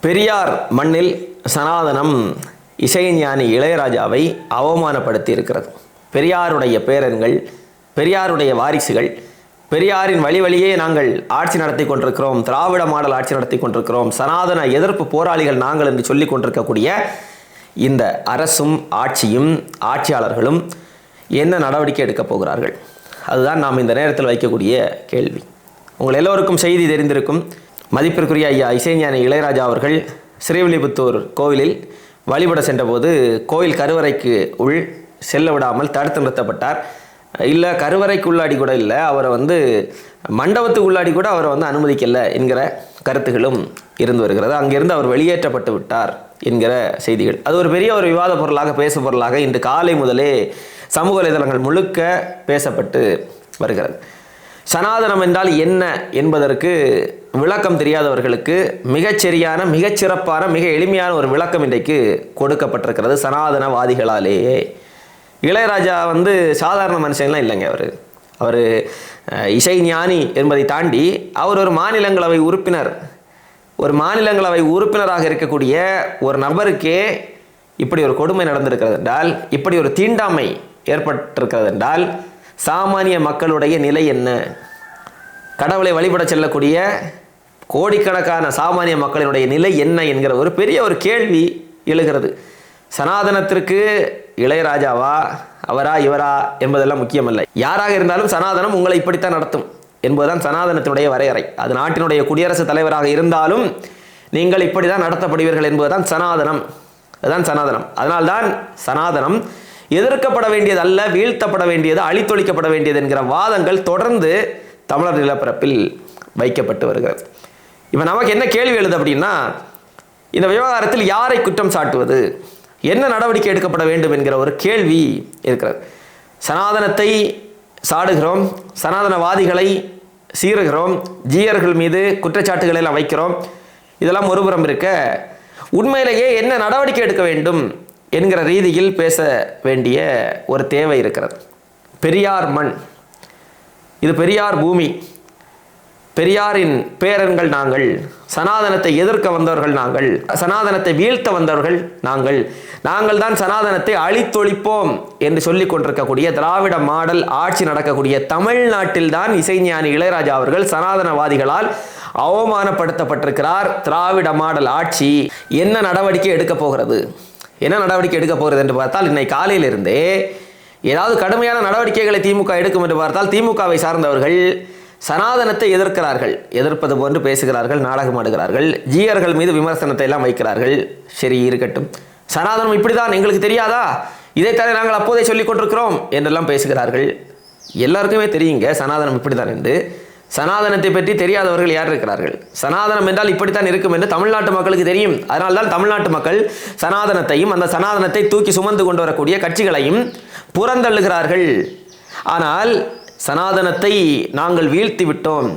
பெரியார் மண்ணில் சனாதனம் இசைஞானி இளையராஜாவை அவமானப்படுத்தி இருக்கிறது பெரியாருடைய பேரன்கள் பெரியாருடைய வாரிசுகள் பெரியாரின் வழி வழியே நாங்கள் ஆட்சி நடத்தி கொண்டிருக்கிறோம் திராவிட மாடல் ஆட்சி நடத்தி கொண்டிருக்கிறோம் சனாதன எதிர்ப்பு போராளிகள் நாங்கள் என்று சொல்லிக் கொண்டிருக்கக்கூடிய இந்த அரசும் ஆட்சியும் ஆட்சியாளர்களும் என்ன நடவடிக்கை எடுக்கப் போகிறார்கள்? அதுதான் நாம் இந்த நேரத்தில் வைக்கக்கூடிய கேள்வி. உங்கள் எல்லோருக்கும் செய்தி தெரிந்திருக்கும். மதிப்பிற்குரிய ஐயா இசைஞானி இளையராஜா அவர்கள் ஸ்ரீவில்லிபுத்தூர் கோவிலில் வழிபட சென்றபோது கோயில் கருவறைக்கு உள் செல்ல விடாமல் தடுத்து நிறுத்தப்பட்டார். இல்லை கருவறைக்கு உள்ளாடி கூட இல்லை. அவரை வந்து மண்டபத்துக்கு உள்ளாடி கூட அவரை வந்து அனுமதிக்கலை என்கிற கருத்துகளும் இருந்து வருகிறது. அங்கிருந்து அவர் வெளியேற்றப்பட்டு விட்டார் என்கிற செய்திகள். அது ஒரு பெரிய ஒரு விவாத பொருளாக பேசு பொருளாக இன்று காலை முதலே சமூக வலைதளங்கள் முழுக்க பேசப்பட்டு வருகிறது. சனாதனம் என்றால் என்ன என்பதற்கு விளக்கம் தெரியாதவர்களுக்கு மிகச்சரியான மிகச்சிறப்பான மிக எளிமையான ஒரு விளக்கம் இன்றைக்கு கொடுக்கப்பட்டிருக்கிறது சனாதனவாதிகளாலேயே இளையராஜா வந்து சாதாரண மனுஷன்லாம் இல்லைங்க அவர். அவர் இசை ஞானி என்பதை தாண்டி அவர் ஒரு மாநிலங்களவை உறுப்பினர். ஒரு மாநிலங்களவை உறுப்பினராக இருக்கக்கூடிய ஒரு நபருக்கே இப்படி ஒரு கொடுமை நடந்திருக்கிறது என்றால் இப்படி ஒரு தீண்டாமை ஏற்பட்டிருக்கிறது என்றால் சாமானிய மக்களுடைய நிலை என்ன? கடவுளை வழிபட செல்லக்கூடிய கோடிக்கணக்கான சாமானிய மக்களினுடைய நிலை என்ன என்கிற ஒரு பெரிய ஒரு கேள்வி எழுகிறது. சனாதனத்திற்கு இளையராஜாவா அவரா இவரா என்பதெல்லாம் முக்கியமல்ல. யாராக இருந்தாலும் சனாதனம் உங்களை இப்படித்தான் நடத்தும் என்பதுதான் சனாதனத்தினுடைய வரையறை. அது நாட்டினுடைய குடியரசுத் தலைவராக இருந்தாலும் நீங்கள் இப்படி தான் நடத்தப்படுவீர்கள் என்பதுதான் சனாதனம். அதுதான் சனாதனம். அதனால்தான் சனாதனம் எதிர்க்கப்பட வேண்டியது அல்ல வீழ்த்தப்பட வேண்டியது அழித்தொழிக்கப்பட வேண்டியது என்கிற வாதங்கள் தொடர்ந்து தமிழர் நிலப்பரப்பில் வைக்கப்பட்டு வருகிறது. இப்போ நமக்கு என்ன கேள்வி எழுது அப்படின்னா இந்த விவகாரத்தில் யாரை குற்றம் சாட்டுவது? என்ன நடவடிக்கை எடுக்கப்பட வேண்டும் என்கிற ஒரு கேள்வி இருக்கிறது. சனாதனத்தை சாடுகிறோம் சனாதனவாதிகளை சீறுகிறோம் ஜீயர்கள் மீது குற்றச்சாட்டுகளை எல்லாம் வைக்கிறோம் இதெல்லாம் ஒருபுறம் இருக்க உண்மையிலேயே என்ன நடவடிக்கை எடுக்க வேண்டும்? என்கிற ரீதியில் பேச வேண்டிய ஒரு தேவை இருக்கிறது. பெரியார் மண். இது பெரியார் பூமி. பெரியாரின் பேரன்கள் நாங்கள் சனாதனத்தை எதிர்க்க வந்தவர்கள் நாங்கள் சனாதனத்தை வீழ்த்த வந்தவர்கள் நாங்கள் நாங்கள் தான் சனாதனத்தை அழித்தொழிப்போம் என்று சொல்லிக் கொண்டிருக்கக்கூடிய திராவிட மாடல் ஆட்சி நடக்கக்கூடிய தமிழ்நாட்டில் தான் இசைஞானி இளையராஜா அவர்கள் சனாதனவாதிகளால் அவமானப்படுத்தப்பட்டிருக்கிறார். திராவிட மாடல் ஆட்சி என்ன நடவடிக்கை எடுக்கப் போகிறது? என்ன நடவடிக்கை எடுக்க போகிறது என்று பார்த்தால் இன்னைக்கு காலையிலிருந்தே ஏதாவது கடுமையான நடவடிக்கைகளை திமுக எடுக்கும் என்று பார்த்தால் திமுகவை சார்ந்தவர்கள் சனாதனத்தை எதிர்க்கிறார்கள். எதிர்ப்பது போன்று பேசுகிறார்கள் நாடகமாடுகிறார்கள் ஜீயர்கள் மீது விமர்சனத்தை எல்லாம் வைக்கிறார்கள். சரி இருக்கட்டும். சனாதனம் இப்படிதான் எங்களுக்கு தெரியாதா? இதைத்தானே நாங்கள் அப்போதே சொல்லிக் கொண்டிருக்கிறோம் என்றெல்லாம் பேசுகிறார்கள். எல்லாருக்குமே தெரியுங்க சனாதனம் இப்படிதான் என்று. சனாதனத்தை பற்றி தெரியாதவர்கள் யார் இருக்கிறார்கள்? சனாதனம் என்றால் இப்படித்தான் இருக்கும் என்று தமிழ்நாட்டு மக்களுக்கு தெரியும். அதனால்தான் தமிழ்நாட்டு மக்கள் சனாதனத்தையும் அந்த சனாதனத்தை தூக்கி சுமந்து கொண்டு வரக்கூடிய கட்சிகளையும் புறந்தள்ளுகிறார்கள். ஆனால் சனாதனத்தை நாங்கள் வீழ்த்தி விட்டோம்.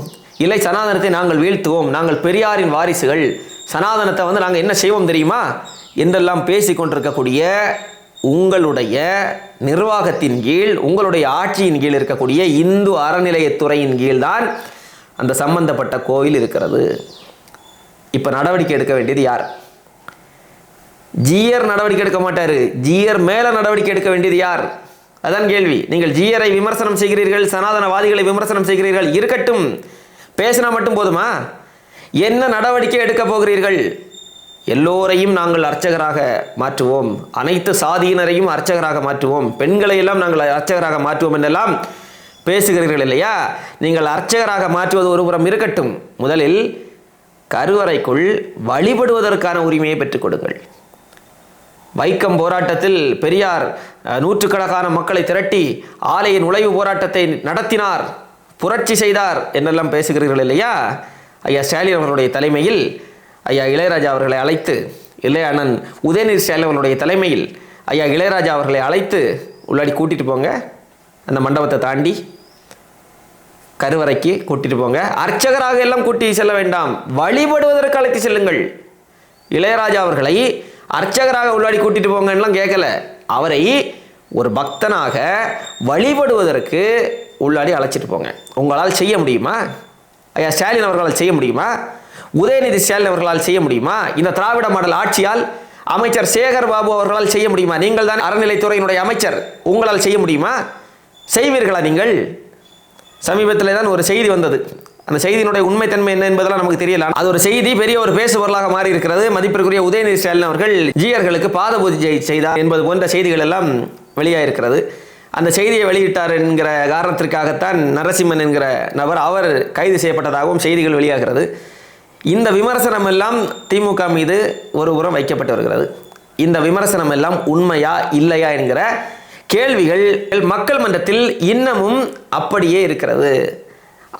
இல்லை சனாதனத்தை நாங்கள் வீழ்த்துவோம். நாங்கள் பெரியாரின் வாரிசுகள். சனாதனத்தை வந்து நாங்கள் என்ன செய்வோம் தெரியுமா? என்றெல்லாம் பேசி கொண்டிருக்கக்கூடிய உங்களுடைய நிர்வாகத்தின் கீழ் உங்களுடைய ஆட்சியின் கீழ் இருக்கக்கூடிய இந்து அறநிலையத்துறையின் கீழ் தான் அந்த சம்பந்தப்பட்ட கோவில் இருக்கிறது. இப்போ நடவடிக்கை எடுக்க வேண்டியது யார்? ஜியர் நடவடிக்கை எடுக்க மாட்டார். ஜியர் மேலே நடவடிக்கை எடுக்க வேண்டியது யார்? அதான் கேள்வி. நீங்கள் ஜியரை விமர்சனம் செய்கிறீர்கள் சனாதனவாதிகளை விமர்சனம் செய்கிறீர்கள் இருக்கட்டும். பேசினா மட்டும் போதுமா? என்ன நடவடிக்கை எடுக்க போகிறீர்கள்? எல்லோரையும் நாங்கள் அர்ச்சகராக மாற்றுவோம். அனைத்து சாதியினரையும் அர்ச்சகராக மாற்றுவோம். பெண்களை எல்லாம் நாங்கள் அர்ச்சகராக மாற்றுவோம் என்றெல்லாம் பேசுகிறீர்கள் இல்லையா? நீங்கள் அர்ச்சகராக மாற்றுவது ஒருபுறம் இருக்கட்டும். முதலில் கருவறைக்குள் வழிபடுவதற்கான உரிமையை பெற்றுக் கொடுங்கள். வைக்கம் போராட்டத்தில் பெரியார் நூற்றுக்கணக்கான மக்களை திரட்டி ஆலய நுழைவு போராட்டத்தை நடத்தினார் புரட்சி செய்தார் என்றெல்லாம் பேசுகிறீர்கள் இல்லையா? ஐயா ஸ்டாலின் அவர்களுடைய தலைமையில் ஐயா இளையராஜா அவர்களை அழைத்து இளைய அண்ணன் உதயநிதி ஸ்டாலின் அவர்களுடைய தலைமையில் ஐயா இளையராஜா அவர்களை அழைத்து உள்ளாடி கூட்டிகிட்டு போங்க. அந்த மண்டபத்தை தாண்டி கருவறைக்கு கூட்டிட்டு போங்க. அர்ச்சகராக எல்லாம் கூட்டி செல்ல வேண்டாம். வழிபடுவதற்கு அழைத்து செல்லுங்கள். இளையராஜா அவர்களை அர்ச்சகராக உள்ளாடி கூட்டிட்டு போங்கலாம் கேட்கல அவரை ஒரு பக்தனாக வழிபடுவதற்கு உள்ளாடி அழைச்சிட்டு போங்க. உங்களால் செய்ய முடியுமா? ஐயா ஸ்டாலின் அவர்களால் செய்ய முடியுமா? உதயநிதி ஸ்டாலின் அவர்களால் செய்ய முடியுமா? இந்த திராவிட மாடல் ஆட்சியால் அமைச்சர் சேகர் பாபு அவர்களால் செய்ய முடியுமா? நீங்கள் தான் அறநிலைத்துறையினுடைய அமைச்சர். உங்களால் செய்ய முடியுமா? செய்வீர்களா நீங்கள்? சமீபத்தில் தான் ஒரு செய்தி வந்தது. அந்த செய்தியினுடைய உண்மைத்தன்மை என்ன என்பதெல்லாம் நமக்கு தெரியல. அது ஒரு செய்தி பெரிய ஒரு பேசுபொருளாக மாறி இருக்கிறது மதிப்பிற்குரிய உதயநிதி ஸ்டாலின் அவர்கள் ஜீயர்களுக்கு பாத பூஜை செய்தார் என்பது போன்ற செய்திகள் எல்லாம் வெளியாயிருக்கிறது. அந்த செய்தியை வெளியிட்டார் என்கிற காரணத்திற்காகத்தான் நரசிம்மன் என்கிற நபர் அவர் கைது செய்யப்பட்டதாகவும் செய்திகள் வெளியாகிறது. இந்த விமர்சனம் எல்லாம் திமுக மீது ஒரு புறம் வைக்கப்பட்டு வருகிறது. இந்த விமர்சனம் எல்லாம் உண்மையா இல்லையா என்கிற கேள்விகள் மக்கள் மன்றத்தில் இன்னமும் அப்படியே இருக்கிறது.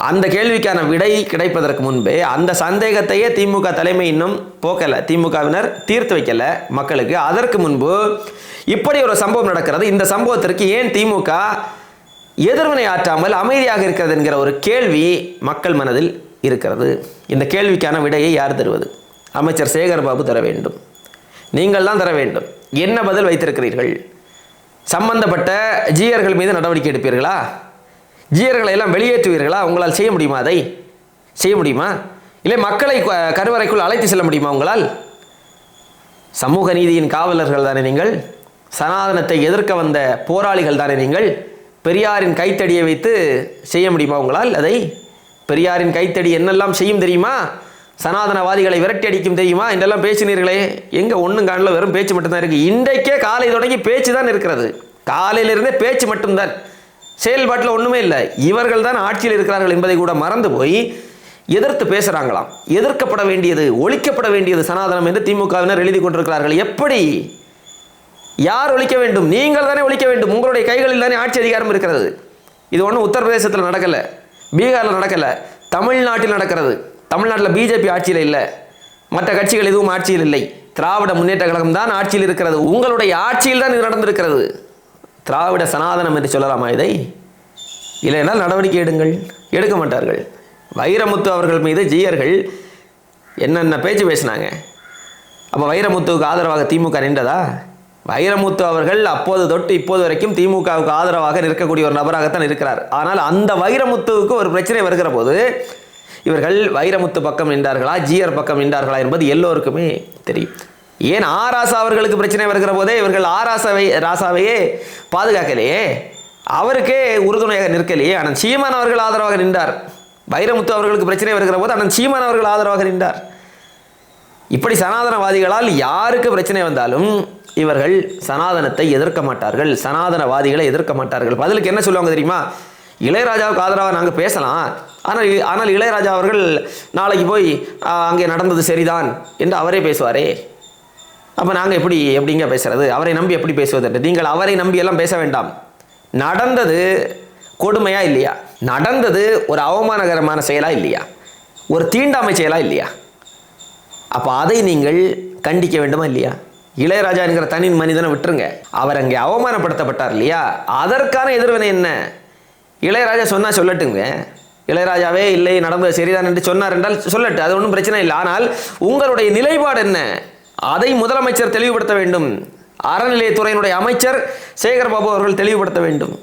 அந்த கேள்விக்கான விடை கிடைப்பதற்கு முன்பே அந்த சந்தேகத்தையே திமுக தலைமை இன்னும் போக்கலை. திமுகவினர் தீர்த்து வைக்கல மக்களுக்கு. அதற்கு முன்பு இப்படி ஒரு சம்பவம் நடக்கிறது. இந்த சம்பவத்திற்கு ஏன் திமுக எதிர்வினை ஆற்றாமல் அமைதியாக இருக்கிறது என்கிற ஒரு கேள்வி மக்கள் மனதில் இருக்கிறது. இந்த கேள்விக்கான விடையை யார் தருவது? அமைச்சர் சேகர் பாபு தர வேண்டும். நீங்கள் தான் தர வேண்டும். என்ன பதில் வைத்திருக்கிறீர்கள்? சம்பந்தப்பட்ட ஜீயர்கள் மீது நடவடிக்கை எடுப்பீர்களா? ஜீயர்களை எல்லாம் வெளியேற்றுவீர்களா? உங்களால் செய்ய முடியுமா அதை? செய்ய முடியுமா? இல்லை மக்களை கருவறைக்குள் அழைத்து செல்ல முடியுமா உங்களால்? சமூக நீதியின் காவலர்கள் தானே நீங்கள்? சனாதனத்தை எதிர்க்க வந்த போராளிகள் தானே நீங்கள்? பெரியாரின் கைத்தடியை வைத்து செய்ய முடியுமா உங்களால் அதை? பெரியாரின் கைத்தடி என்னெல்லாம் செய்யும் தெரியுமா? சனாதனவாதிகளை விரட்டி அடிக்கும் தெரியுமா? என்றெல்லாம் பேசினீர்களே. எங்கே ஒன்றும் காணல வெறும் பேச்சு மட்டும்தான் இருக்குது இன்றைக்கே காலை தொடங்கி பேச்சு தான் இருக்கிறது. காலையிலிருந்தே பேச்சு மட்டும்தான். செயல்பாட்டில் ஒன்றுமே இல்லை. இவர்கள் தான் ஆட்சியில் இருக்கிறார்கள் என்பதை கூட மறந்து போய் எதிர்த்து பேசுகிறாங்களாம் எதிர்க்கப்பட வேண்டியது ஒழிக்கப்பட வேண்டியது சனாதனம் என்று திமுகவினர் எழுதி கொண்டிருக்கிறார்கள். எப்படி? யார் ஒழிக்க வேண்டும்? நீங்கள் தானே ஒழிக்க வேண்டும். உங்களுடைய கைகளில் தானே ஆட்சி அதிகாரம் இருக்கிறது. இது ஒன்றும் உத்தரப்பிரதேசத்தில் நடக்கலை. பீகாரில் நடக்கலை. தமிழ்நாட்டில் நடக்கிறது. தமிழ்நாட்டில் பிஜேபி ஆட்சியில் இல்லை. மற்ற கட்சிகள் எதுவும் ஆட்சியில் இல்லை. திராவிட முன்னேற்ற கழகம் தான் ஆட்சியில் இருக்கிறது. உங்களுடைய ஆட்சியில் தான் இது நடந்திருக்கிறது. திராவிட சனாதனம் என்று சொல்லலாமா இதை? இல்லைனால் நடவடிக்கை எடுங்கள். எடுக்க மாட்டார்கள். வைரமுத்து அவர்கள் மீது ஜீயர்கள் என்னென்ன பேச்சு பேசினாங்க? அப்போ வைரமுத்துவுக்கு ஆதரவாக திமுக நின்றதா? வைரமுத்து அவர்கள் அப்போது தொட்டு இப்போது வரைக்கும் திமுகவுக்கு ஆதரவாக நிற்கக்கூடிய ஒரு நபராகத்தான் இருக்கிறார். ஆனால் அந்த வைரமுத்துவுக்கு ஒரு பிரச்சனை வருகிற போது இவர்கள் வைரமுத்து பக்கம் நின்றார்களா ஜிஆர் பக்கம் நின்றார்களா என்பது எல்லோருக்குமே தெரியும். ஏன் ஆராசா ராசா அவர்களுக்கு பிரச்சனை வருகிற போதே இவர்கள் ஆராசாவை ராசாவை ராசாவையே பாதுகாக்கலையே? அவருக்கே உறுதுணையாக நிற்கலையே? ஆனால் சீமான் அவர்கள் ஆதரவாக நின்றார். வைரமுத்து அவர்களுக்கு பிரச்சனை வருகிற போது ஆனால் சீமான் அவர்கள் ஆதரவாக நின்றார். இப்படி சனாதனவாதிகளால் யாருக்கு பிரச்சனை வந்தாலும் இவர்கள் சனாதனத்தை எதிர்க்க மாட்டார்கள் சனாதனவாதிகளை எதிர்க்க மாட்டார்கள். பதிலுக்கு என்ன சொல்லுவாங்க தெரியுமா? இளையராஜாவுக்கு ஆதரவாக நாங்கள் பேசலாம். ஆனால் ஆனால் இளையராஜா அவர்கள் நாளைக்கு போய் அங்கே நடந்தது சரிதான் என்று அவரே பேசுவாரே. அப்போ நாங்கள் எப்படி எப்படிங்க பேசுறது? அவரை நம்பி எப்படி பேசுவது என்று. நீங்கள் அவரை நம்பி எல்லாம் பேச வேண்டாம். நடந்தது கொடுமையா இல்லையா? நடந்தது ஒரு அவமானகரமான செயலா இல்லையா? ஒரு தீண்டாமை செயலா இல்லையா? அப்போ அதை நீங்கள் கண்டிக்க வேண்டுமா இல்லையா? இளையராஜா என்கிற தனி மனிதனை விட்டுருங்க. அவர் அங்கே அவமானப்படுத்தப்பட்டார் இல்லையா? அதற்கான எதிர்வினை என்ன? இளையராஜா சொன்னால் சொல்லட்டுங்க. இளையராஜாவே இல்லை நடந்தது சரிதான் என்று சொன்னார் என்றால் சொல்லட்டு அது ஒன்றும் பிரச்சனை இல்லை. ஆனால் உங்களுடைய நிலைப்பாடு என்ன? அதை முதலமைச்சர் தெளிவுபடுத்த வேண்டும். அறநிலையத்துறையினுடைய அமைச்சர் சேகர் பாபு அவர்கள் தெளிவுபடுத்த வேண்டும்.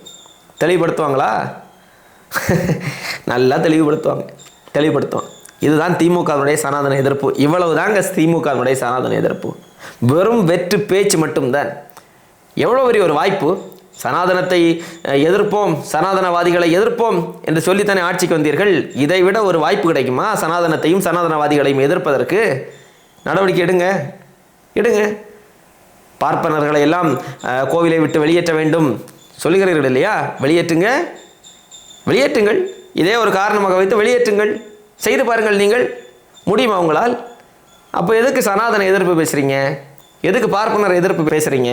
தெளிவுபடுத்துவாங்களா? நல்லா தெளிவுபடுத்துவாங்க. தெளிவுபடுத்துவாங்க. இதுதான் திமுகவினுடைய சனாதன எதிர்ப்பு. இவ்வளவு தாங்க திமுகவினுடைய சனாதன எதிர்ப்பு. வெறும் வெற்று பேச்சு மட்டும்தான். எவ்வளோ பெரிய ஒரு வாய்ப்பு? சனாதனத்தை எதிர்ப்போம் சனாதனவாதிகளை எதிர்ப்போம் என்று சொல்லித்தானே ஆட்சிக்கு வந்தீர்கள்? இதை விட ஒரு வாய்ப்பு கிடைக்குமா? சனாதனத்தையும் சனாதனவாதிகளையும் எதிர்ப்பதற்கு? நடவடிக்கை எடுங்க. எடுங்க. பார்ப்பனர்களை எல்லாம் கோவிலை விட்டு வெளியேற்ற வேண்டும். சொல்லுகிறீர்கள் இல்லையா? வெளியேற்றுங்க. வெளியேற்றுங்கள். இதே ஒரு காரணமாக வைத்து வெளியேற்றுங்கள். செய்து பாருங்கள் நீங்கள். முடியுமா உங்களால்? அப்போ எதுக்கு சனாதன எதிர்ப்பு பேசுகிறீங்க எதுக்கு பார்ப்பனர் எதிர்ப்பு பேசுகிறீங்க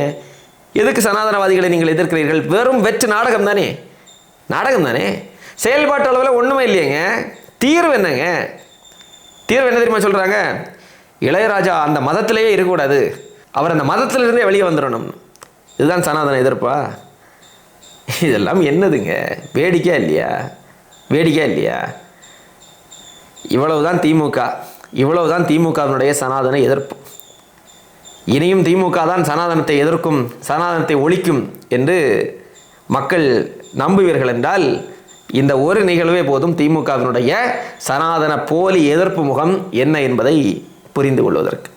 எதுக்கு சனாதனவாதிகளை நீங்கள் எதிர்க்கிறீர்கள்? வெறும் வெற்று நாடகம் தானே? நாடகம் தானே? செயல்பாட்டு அளவில் ஒன்றுமே இல்லையேங்க. தீர்வு என்னங்க? தீர்வு என்ன தெரியுமா சொல்கிறாங்க இளையராஜா அந்த மதத்திலேயே இருக்கக்கூடாது. அவர் அந்த மதத்திலிருந்தே வெளியே வந்துடணும் இதுதான் சனாதன எதிர்ப்பா? இதெல்லாம் என்னதுங்க? வேடிக்கையா இல்லையா? வேடிக்கையா இல்லையா? இவ்வளவுதான் திமுக. இவ்வளவுதான் திமுகவினுடைய சனாதன எதிர்ப்பு. இனியும் திமுக தான் சனாதனத்தை எதிர்க்கும் சனாதனத்தை ஒழிக்கும் என்று மக்கள் நம்புவீர்கள் என்றால் இந்த ஒரு நிகழ்வே போதும் திமுகவினுடைய சனாதன போலி எதிர்ப்பு முகம் என்ன என்பதை புரிந்து கொள்வதற்கு.